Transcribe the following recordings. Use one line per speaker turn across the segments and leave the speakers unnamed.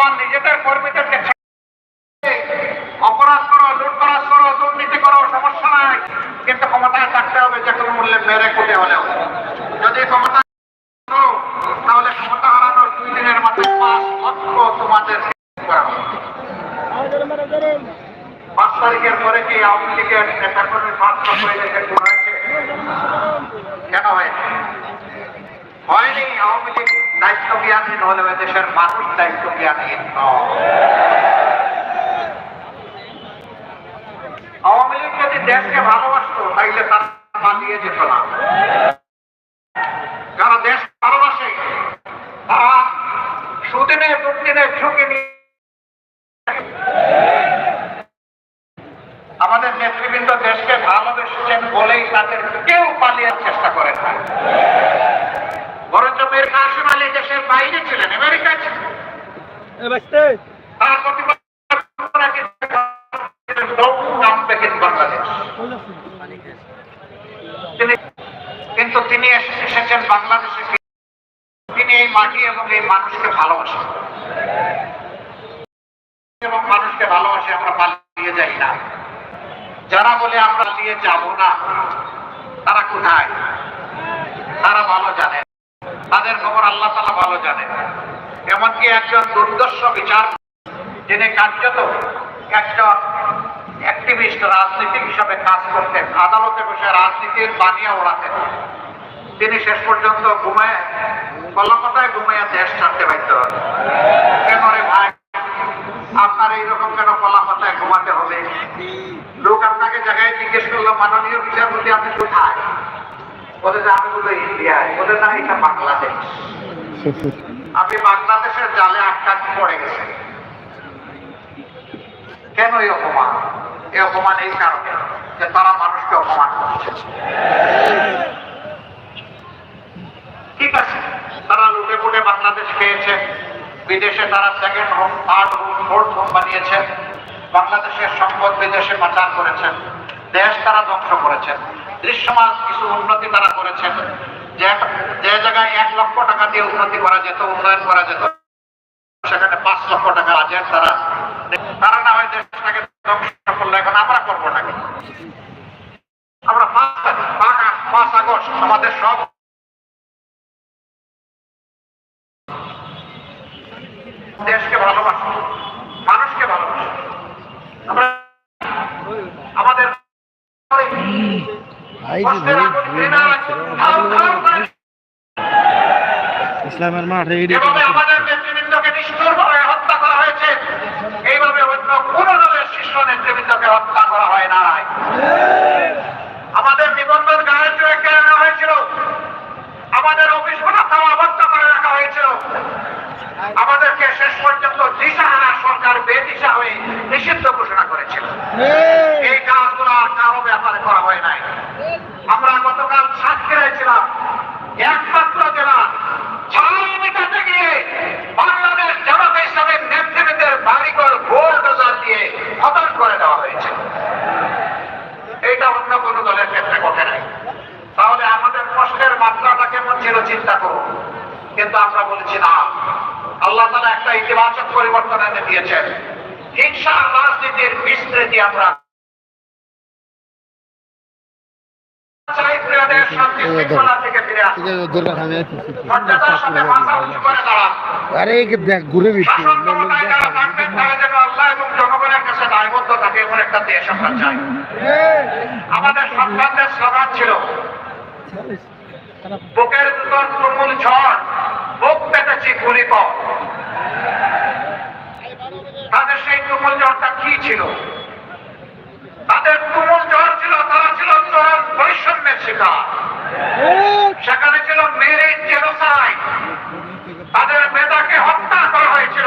আমার নিজেদের কর্মীদেরকে অপরাধ করো, লুটতরাজ করো, দুর্নীতি করো, সমস্যা নাই। কিন্তু ক্ষমতায় থাকতে হবে, যে কোনো মূল্যে মেরে কুটে হলেও। যদি ক্ষমতা তাহলে ক্ষমতা হারানোর দুই দিনের মাথায় পাঁচ লক্ষ তোমাদের পাঁচ তারিখের পরে কি আওয়ামী লীগের নেতা কর্মী পাঁচ লক্ষ হয়েছে? কেন হয়েছে হয়নি আওয়ামী লীগ। দায়িত্ব জ্ঞানহীন হলেও দেশের মানুষ দায়িত্ব জ্ঞানহীন আওয়ামী লীগ যদি দেশকে ভালোবাসতো, তাইলে তার পালিয়ে যেত না। যারা দেশ ভালোবাসে, তারা সুদিনে দুদিনে ঝুঁকি নিয়ে আমাদের নেতৃবৃন্দ দেশকে ভালোবেসেছেন বলেই তাদের কেউ পালিয়ে চেষ্টা করেন না। বরঞ্চ মেয়ের কাশিম আলী দেশের বাইরে ছিলেন আমেরিকা ছিলেন। তার বাংলাদেশ। কিন্তু তিনি এসেছেন বাংলাদেশে। তিনি এই মাটি এবং এই মানুষকে ভালোবাসেন। এবং মানুষকে ভালোবাসে আমরা পালিয়ে যাই না। যারা বলে আমরা পালিয়ে যাব না তারা কোথায়? তারা ভালো জানেন তাদের খবর আল্লাহ তালা ভালো জানেন এমনকি একজন দুর্দর্শ বিচার যিনি কার্যত একজন অ্যাক্টিভিস্ট রাজনীতিক হিসাবে কাজ করতেন, আদালতে বসে রাজনীতির বানিয়ে ওড়াতেন। তিনি শেষ পর্যন্ত ঘুমায়, কলকাতায় ঘুমাইয়া দেশ ছাড়তে বাধ্য হন। কেন রে ভাই? আপনার এইরকম কেন কলাপাতায় ঘুমাতে হবে? লোক আপনাকে জায়গায় জিজ্ঞেস করল, মাননীয় বিচারপতি, আপনি কোথায়? বলে যে আমি বলল ইন্ডিয়ায় বলে না এটা বাংলাদেশ। আপনি বাংলাদেশের জালে আটকা পড়ে গেছেন। কেন এই অপমান? এই অপমান এই কারণে যে তারা মানুষকে অপমান করছে। ঠিক আছে, তারা লুটে ফুটে বাংলাদেশ খেয়েছে। বিদেশে তারা second home third home fourth home বানিয়েছেন বাংলাদেশের সম্পদ বিদেশে পাচার করেছেন দেশ তারা ধ্বংস করেছেন দৃশ্যমান কিছু উন্নতি তারা করেছেন। যে জায়গায় এক লক্ষ টাকা দিয়ে উন্নতি করা যেত, উন্নয়ন করা যেত, সেখানে পাঁচ লক্ষ টাকা বাজেট তারা তারা না হয় দেশটাকে ধ্বংস করল, এখন আমরা করব নাকি? আমরা পাঁচ আগস্ট আমাদের সব দেশকে ভালোবাসি, মানুষকে ভালোবাসি। আমরা আমাদের
ইসলামের মাঠে
হত্যা করা হয়েছে এইভাবে অন্য কোন দলের শীর্ষ নেতৃবৃন্দকে হত্যা করা হয় নাই আমাদের নিবন্ধন গায়ের জোরে কেড়ে হয়েছিল আমাদের অফিসগুলো খাওয়া বন্ধ করে রাখা হয়েছিল আমাদেরকে শেষ পর্যন্ত দিশাহারা সরকার বেদিশা হয়ে নিষিদ্ধ ঘোষণা করেছিল এই কাজগুলো আর কারও ব্যাপারে করা হয় নাই আমরা গতকাল সাতক্ষীরায় ছিলাম। একমাত্র জেলা। ঝাল মেটাতে গিয়ে বাংলাদেশ জামাত ইসলামের নেতৃত্বের বাড়িঘর বোলডোজার দিয়ে খতম করে দেওয়া হয়েছে। এইটা অন্য কোন দলের ক্ষেত্রে ঘটে নাই। তাহলে আমাদের কষ্টের মাত্রাটা কেমন ছিল চিন্তা করুন। কিন্তু আমরা বলেছি না। আল্লাহ তালা একটা ইতিবাচক পরিবর্তন এনে দিয়েছেন। হিংসা রাজনীতির বিস্তৃতি আমরা একটা দেশ আমরা চাই। আমাদের সন্তানদের স্লোগান ছিল বুকের ভিতর তুমুল ঝড় বুক পেতেছি গুলি পথ তাদের সেই তুমুল ঝড়টা কি ছিল? তাদের তুমুল ঝড় ছিল তারা ছিল চরম বৈষম্যের শিকার সেখানে ছিল মেরে জেনোসাইড তাদের মেধাকে হত্যা করা হয়েছিল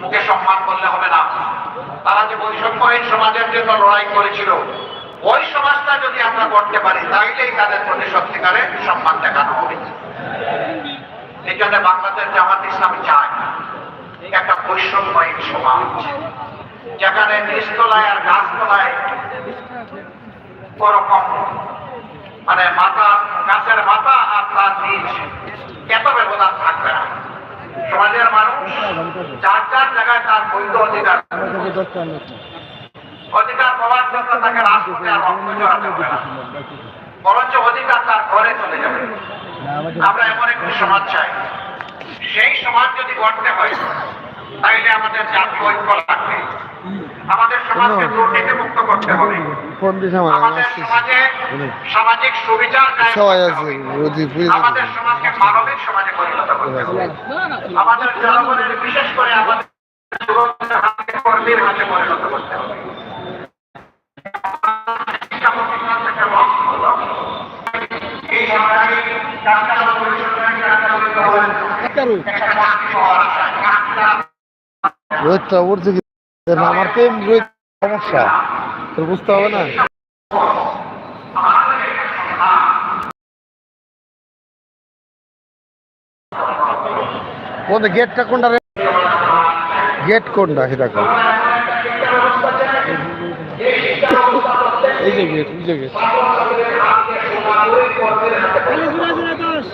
মুখে সম্মান করলে হবে না। তারা যে বৈষম্যহীন সমাজের জন্য লড়াই করেছিল, ওই সমাজটা যদি আমরা করতে পারি, তাইলেই তাদের প্রতি সত্যিকারে সম্মান দেখানো হবে। এই জন্য বাংলাদেশ জামাত ইসলাম চায় একটা বৈষম্যহীন সমাজ, যেখানে নিচতলায় আর গাছতলায় ওরকম মানে মাথা, গাছের মাথা আর তার নিচ এত ব্যবধান থাকবে না। সমাজের মানুষ বৈধ অধিকার অধিকার পাওয়ার জন্য তাকে রাজপথে আর রক্ত জড়াতে হবে না বরঞ্চ অধিকার তার ঘরে চলে যাবে আমরা এমন একটি সমাজ চাই সেই সমাজ যদি গড়তে হয় তাইলে আমাদের জাতীয় ঐক্য লাগবে আমাদের সমাজকে দুর্নীতি মুক্ত করতে হবে আমাদের সমাজে সামাজিক সুবিচার
বুঝে
আমাদের সমাজকে মানবিক সমাজে পরিণত করতে হবে। আমাদের জনগণের বিশেষ করে আমাদের হাতে কর্মীর
রোহিতটা উঠছে কি আমার তো রোহিত সমস্যা। তোর বুঝতে হবে না? গেটটা কোনটা গেট কোনটা সেটা কোন এই যে গেট এই যে গেট।